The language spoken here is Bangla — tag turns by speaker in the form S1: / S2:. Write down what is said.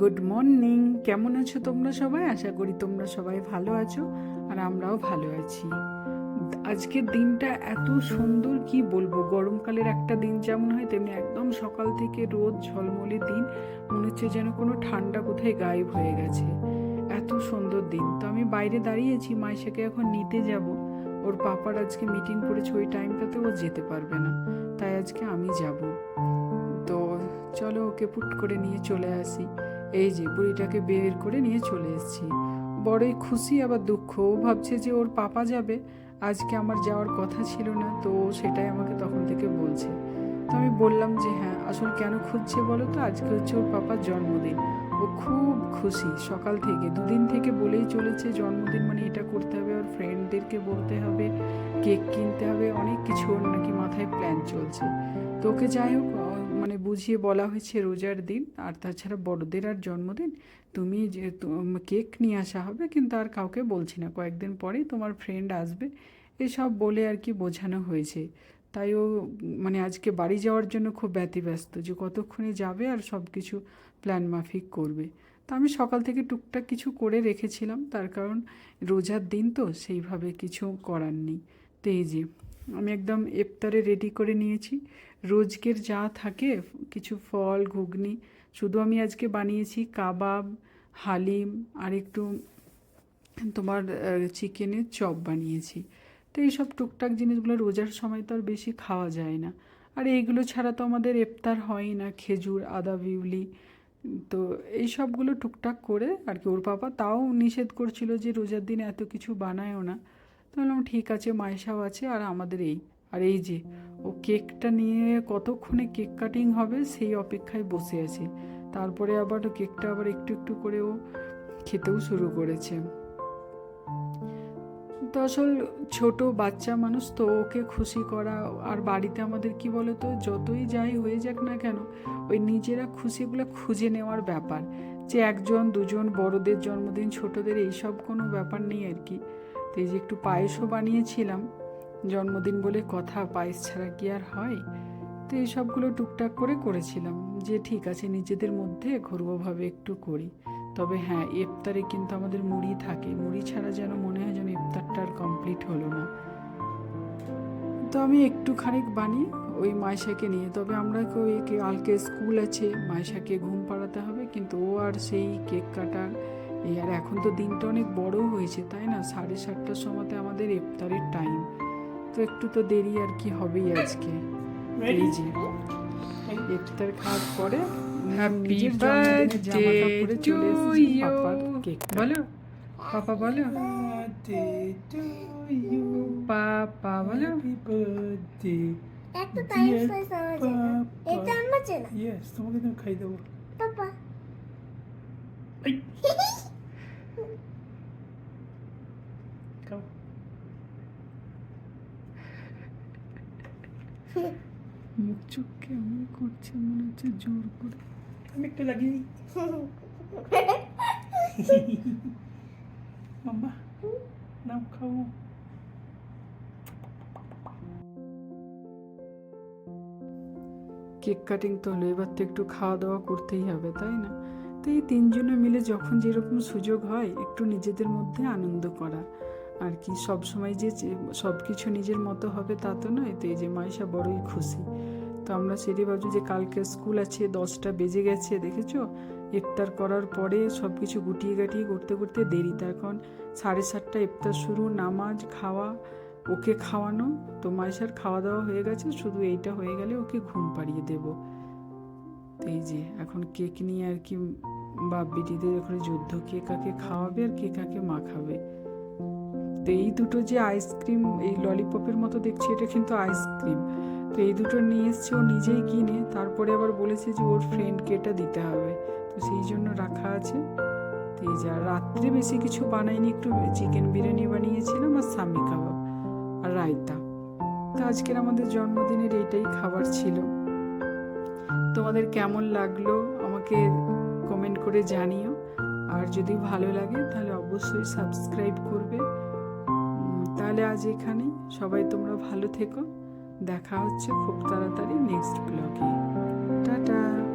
S1: গুড মর্নিং কেমন আছো তোমরা সবাই? আশা করি তোমরা সবাই ভালো আছো আর আমরাও ভালো আছি। আজকের দিনটা এত সুন্দর, কি বলব? গরমকালের একটা দিন যেমন হয় তেমনি একদম সকাল থেকে রোদ ঝলমলে দিন। মনে হচ্ছে যেন কোনো ঠান্ডা কোথায় গায়েব হয়ে গেছে। এত সুন্দর দিন। তো আমি বাইরে দাঁড়িয়েছি, মাইশাকে এখন নিতে যাব। ওর পাপার আজকে মিটিং করেছে, ওই টাইমটাতে ও যেতে পারবে না। তাই আজকে আমি যাব। তো চলো ওকে পুট করে নিয়ে চলে আসি। এই যে বুড়িটাকে বের করে নিয়ে চলে এসেছি। বড়ই খুশি, আবার দুঃখ ও ভাবছে যে ওর পাপা যাবে। আজকে আমার যাওয়ার কথা ছিল না, তো সেটাই আমাকে তখন থেকে বলছে। তো আমি বললাম যে হ্যাঁ আসল কেন খুঁজছে বলো তো? আজকে হচ্ছে ওর পাপার জন্মদিন। ও খুব খুশি। সকাল থেকে, দুদিন থেকে বলেই চলেছে জন্মদিন মানে এটা করতে হবে, ওর ফ্রেন্ডদেরকে বলতে হবে, কেক কিনতে হবে, অনেক কিছু ওর নাকি মাথায় প্ল্যান চলছে। তো ওকে যাই হোক মানে বুঝিয়ে বলা হয়েছে রোজার দিন, আর তাছাড়া বড়দের আর জন্মদিন। তুমি যে কেক নিয়ে আসা হবে, কিন্তু আর কাউকে বলছি না। কয়েকদিন পরেই তোমার ফ্রেন্ড আসবে। এসব বলে আর কি বোঝানো হয়েছে। তাই ও মানে আজকে বাড়ি যাওয়ার জন্য খুব ব্যতিব্যস্ত যে কতক্ষণে যাবে আর সব কিছু প্ল্যান মাফিক করবে। তা আমি সকাল থেকে টুকটাক কিছু করে রেখেছিলাম। তার কারণ রোজার দিন তো, সেইভাবে কিছু করার নেই। তো এই যে আমি একদম ইফতারে রেডি করে নিয়েছি। রোজকের যা থাকে, কিছু ফল, ঘুগনি, শুধু আমি আজকে বানিয়েছি কাবাব, হালিম, আর একটু তোমার চিকেনের চপ বানিয়েছি। তো এইসব টুকটাক জিনিসগুলো রোজার সময় তো আর বেশি খাওয়া যায় না। আর এইগুলো ছাড়া তো আমাদের ইফতার হয় না, খেজুর, আদা, বিউলি, তো এই সবগুলো টুকটাক করে আর কি, ওর পাপা তাও নিষেধ করছিল যে রোজার দিন এত কিছু বানায়ও না। তো বললাম ঠিক আছে, মায়েশাও আছে আর আমাদের এই। আর এই যে, ও কেকটা নিয়ে কতক্ষণে কেক কাটিং হবে সেই অপেক্ষায় বসে আছে। তারপরে আবার কেকটা আবার একটু একটু করে ও খেতেও শুরু করেছে। তো আসল ছোট বাচ্চা মানুষ তো ওকে খুশি করা, আর বাড়িতে আমাদের কি বলতো, যতই যাই হয়ে যাক না কেন, ওই নিজেরা খুশিগুলো খুঁজে নেওয়ার ব্যাপার। যে একজন, দুজন, বড়দের জন্মদিন, ছোটদের এইসব কোনো ব্যাপার নেই আর কি। তো এই যে একটু পায়েসও বানিয়েছিলাম, জন্মদিন বলে কথা পায়েস ছাড়া কি আর হয়? তো এইসবগুলো টুকটাক করে করেছিলাম, যে ঠিক আছে নিজেদের মধ্যে ঘরোয়াভাবে একটু করি। তবে হ্যাঁ ইফতারে কিন্তু আমাদের মুড়ি থাকে, মুড়ি ছাড়া যেন মনে হয় যেন ইফতারটা আর কমপ্লিট হলো না। তো আমি একটুখানি বানিয়ে ওই মাইশাকে নিয়ে, তবে আমরা ওই কে- কালকে স্কুল আছে মাইশাকে ঘুম পাড়াতে হবে, কিন্তু ও আর সেই কেক কাটার এই আর এখন তো দিনটা অনেক বড় হয়েছে তাই না? সাড়ে সাতটার সময়তে আমাদের ইফতারের টাইম তো একটু তো দেরি আর কি হবেই আজকে। এই যে ইফতার খাওয়ার পরে
S2: to
S1: এসেছি
S2: you.
S1: পাপার কেকটা
S2: বলো। পাপা বলো. পাপা বলো।
S3: Happy birthday.
S4: একটা টাইম
S3: Papa.
S4: এটা আমার চেনা।
S3: Yes, তোমাকে তুমি খাই দেবো।
S4: পাপা।
S3: খাও
S1: মুখ চোখ কেমন করছে মনে হচ্ছে জোর করে।
S3: আমি একটা লাগিয়ে দিই। মাম্মা নাও খাও।
S1: কেক কাটিং তো হলো এবার তো একটু খাওয়া দাওয়া করতেই হবে তাই না? তো এই তিনজনে মিলে যখন যেরকম সুযোগ হয় একটু নিজেদের মধ্যে আনন্দ করা আর কি, সব সময় যে সব কিছু নিজের মতো হবে তা তো নয়। তো এই যে মাইশা বড়ই খুশি। তো আমরা সেটি ভাবছি যে কালকে স্কুল আছে, দশটা বেজে গেছে, দেখেছ? ইফতার করার পরে সব কিছু গুটিয়ে গাটিয়ে করতে করতে দেরি। তার কারণ সাড়ে সাতটা ইফতার শুরু, নামাজ, খাওয়া, ওকে খাওয়ানো। তো মাইশার খাওয়া দাওয়া হয়ে গেছে, শুধু এইটা হয়ে গেলে ওকে ঘুম পাড়িয়ে দেব। তো এই যে এখন কেক নিয়ে আর কি বাপ বেটিদের ওখানে যুদ্ধ, কে কাকে খাওয়াবে আর কে কাকে মাখাবে তো এই দুটো যে আইসক্রিম এই ললিপপের মতো দেখছি, এটা কিন্তু আইসক্রিম তো এই দুটো নিয়ে এসছে, ও নিজেই কিনে, তারপরে আবার বলেছে যে ওর ফ্রেন্ডকে এটা দিতে হবে। তো সেই জন্য রাখা আছে। তো এই যা, রাত্রে বেশি কিছু বানাইনি, একটু চিকেন বিরিয়ানি বানিয়েছিলাম আর সামি কাবাব আর রায়তা। তো আজকের আমাদের জন্মদিনের এইটাই খাবার ছিল। তোমাদের কেমন লাগল আমাকে কমেন্ট করে জানিও। আর যদি ভালো লাগে তাহলে অবশ্যই সাবস্ক্রাইব করবে। তাহলে আজ এখানেই। সবাই তোমরা ভালো থেকো। দেখা হচ্ছে খুব তাড়াতাড়ি নেক্সট ব্লগে টাটা!